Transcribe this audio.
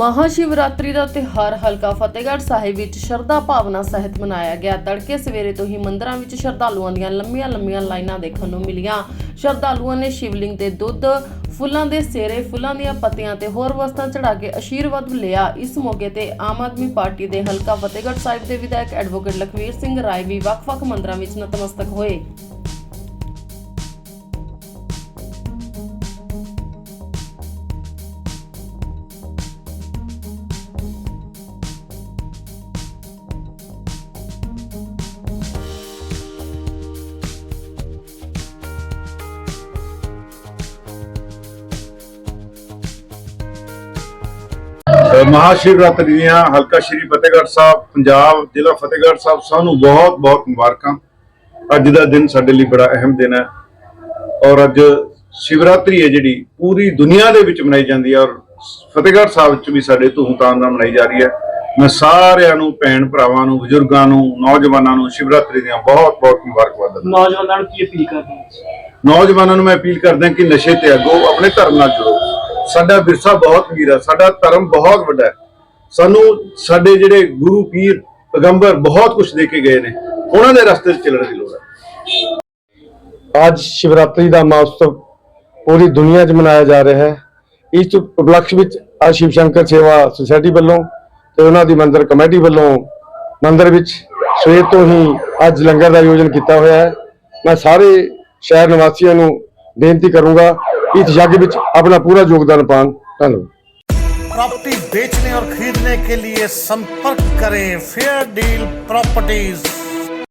ਮਹਾਸ਼ਿਵਰਾਤਰੀ ਦਾ ਤਿਉਹਾਰ ਹਲਕਾ ਫਤਿਹਗੜ੍ਹ ਸਾਹਿਬ ਵਿੱਚ ਸ਼ਰਧਾ ਭਾਵਨਾ ਸਹਿਤ ਮਨਾਇਆ ਗਿਆ। ਤੜਕੇ ਸਵੇਰੇ ਤੋਂ ਹੀ ਮੰਦਰਾਂ ਵਿੱਚ ਸ਼ਰਧਾਲੂਆਂ ਦੀਆਂ ਲੰਮੀਆਂ-ਲੰਮੀਆਂ ਲਾਈਨਾਂ ਦੇਖਣ ਨੂੰ ਮਿਲੀਆਂ। ਸ਼ਰਧਾਲੂਆਂ ਨੇ ਸ਼ਿਵਲਿੰਗ ਤੇ ਦੁੱਧ, ਫੁੱਲਾਂ ਦੇ ਸੇਰੇ, ਫੁੱਲਾਂ ਦੀਆਂ ਪੱਤੀਆਂ ਤੇ ਹੋਰ ਵਸਤਾਂ ਚੜਾ ਕੇ ਆਸ਼ੀਰਵਾਦ ਲਿਆ। ਇਸ ਮੌਕੇ ਤੇ ਆਮ ਆਦਮੀ ਪਾਰਟੀ ਦੇ ਹਲਕਾ ਫਤਿਹਗੜ੍ਹ ਸਾਹਿਬ ਦੇ ਵਿਧਾਇਕ ਐਡਵੋਕੇਟ ਲਖਵੀਰ ਸਿੰਘ ਰਾਏ ਵੀ ਵੱਖ-ਵੱਖ ਮੰਦਰਾਂ ਵਿੱਚ ਨਤਮਸਤਕ ਹੋਏ। ਮਹਾਸ਼ਿਵਰਾਤਰੀ ਦੀਆਂ ਹਲਕਾ ਸ਼੍ਰੀ ਫਤਿਹਗੜ੍ਹ ਸਾਹਿਬ ਪੰਜਾਬ ਜ਼ਿਲ੍ਹਾ ਫਤਿਹਗੜ੍ਹ ਸਾਹਿਬ ਸਭ ਨੂੰ ਬਹੁਤ ਬਹੁਤ ਮੁਬਾਰਕਾਂ। ਅੱਜ ਦਾ ਦਿਨ ਸਾਡੇ ਲਈ ਬੜਾ ਅਹਿਮ ਦਿਨ ਹੈ ਔਰ ਅੱਜ ਸ਼ਿਵਰਾਤਰੀ ਹੈ ਜਿਹੜੀ ਪੂਰੀ ਦੁਨੀਆ ਦੇ ਵਿੱਚ ਮਨਾਈ ਜਾਂਦੀ ਹੈ ਔਰ ਫਤਿਹਗੜ੍ਹ ਸਾਹਿਬ ਵਿੱਚ ਵੀ ਸਾਡੇ ਧੂਮਧਾਮ ਨਾਲ ਮਨਾਈ ਜਾ ਰਹੀ ਹੈ। ਮੈਂ ਸਾਰਿਆਂ ਨੂੰ ਭੈਣ ਭਰਾਵਾਂ ਨੂੰ ਬਜ਼ੁਰਗਾਂ ਨੂੰ ਨੌਜਵਾਨਾਂ ਨੂੰ ਸ਼ਿਵਰਾਤਰੀ ਦੀਆਂ ਬਹੁਤ ਬਹੁਤ ਮੁਬਾਰਕਬਾਦ ਦਿੰਦਾ ਨੌਜਵਾਨਾਂ ਨੂੰ ਕੀ ਅਪੀਲ ਕਰਦੇ ਨੌਜਵਾਨਾਂ ਨੂੰ ਮੈਂ ਅਪੀਲ ਕਰਦਾ ਕਿ ਨਸ਼ੇ ਤੇ ਅੱਗੋ ਆਪਣੇ ਧਰਮ ਨਾਲ ਜੁੜੋ। ਸਾਡਾ ਵਿਰਸਾ ਬਹੁਤ ਵੀਰ ਹੈ, ਸਾਡਾ ਧਰਮ ਬਹੁਤ ਵੱਡਾ ਹੈ। ਸਾਨੂੰ ਸਾਡੇ ਜਿਹੜੇ ਗੁਰੂ, ਪੀਰ, ਪੈਗੰਬਰ ਬਹੁਤ ਕੁਝ ਦੇ ਕੇ ਗਏ ਨੇ। ਉਹਨਾਂ ਦੇ ਰਸਤੇ 'ਚ ਚੱਲਣ ਦੀ ਲੋੜ ਹੈ। ਅੱਜ ਸ਼ਿਵਰਾਤਰੀ ਦਾ ਮਹੋਤਸਵ ਪੂਰੀ ਦੁਨੀਆ 'ਚ ਮਨਾਇਆ ਜਾ ਰਿਹਾ ਹੈ। ਇਸ ਉਪਲਕਸ਼ ਵਿੱਚ ਅੱਜ ਸ਼ਿਵ ਸ਼ੰਕਰ ਸੇਵਾ ਸੁਸਾਇਟੀ ਵੱਲੋਂ ਤੇ ਉਹਨਾਂ ਦੀ ਮੰਦਰ ਕਮੇਟੀ ਵੱਲੋਂ ਮੰਦਿਰ ਵਿੱਚ ਸਵੇਰ ਤੋਂ ਹੀ ਅੱਜ ਲੰਗਰ ਦਾ ਆਯੋਜਨ ਕੀਤਾ ਹੋਇਆ ਹੈ। ਮੈਂ ਸਾਰੇ ਸ਼ਹਿਰ ਨਿਵਾਸੀਆਂ ਨੂੰ ਬੇਨਤੀ ਕਰੂੰਗਾ ਇਸ ਯੱਗ ਵਿੱਚ ਆਪਣਾ ਪੂਰਾ ਯੋਗਦਾਨ ਪਾਉਣ ਧੰਨਵਾਦ प्रॉपर्टी बेचने और खरीदने के लिए संपर्क करें फेयर डील प्रॉपर्टीज